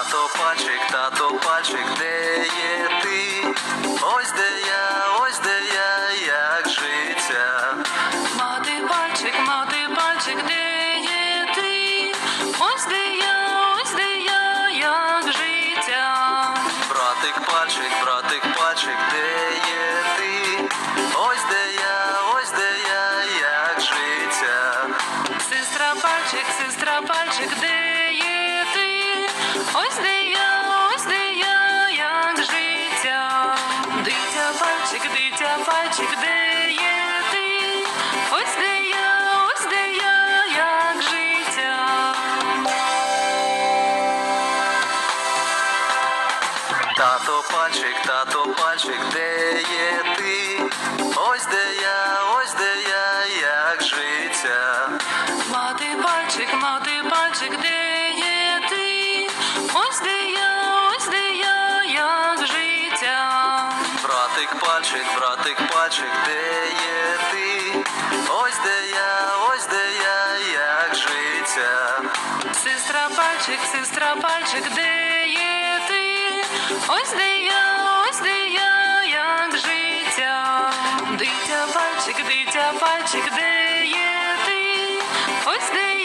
Тато пальчик, тато пальчик, де є ти? Ось де я, ось де я, як життя. Мати пальчик, мати пальчик, де є ти? Ось де я, ось де я, як життя. Братик пальчик, братик пальчик, де є ти? Ось де я, ось де я, як життя. Сестра пальчик, сестра пальчик, де Дитя пальчик, дитя є ти? Ось де я, ось де я, як життя. Тато пальчик, тато пальчик, де Братик, пальчик, братик, пальчик, де є ти? Ось де я, ось де я, як життя. Сестра пальчик, сестра пальчик, де є ти? Ось де я, ось де я, як життя. Дитя пальчик, дитя пальчик, де є ти? Ось де я.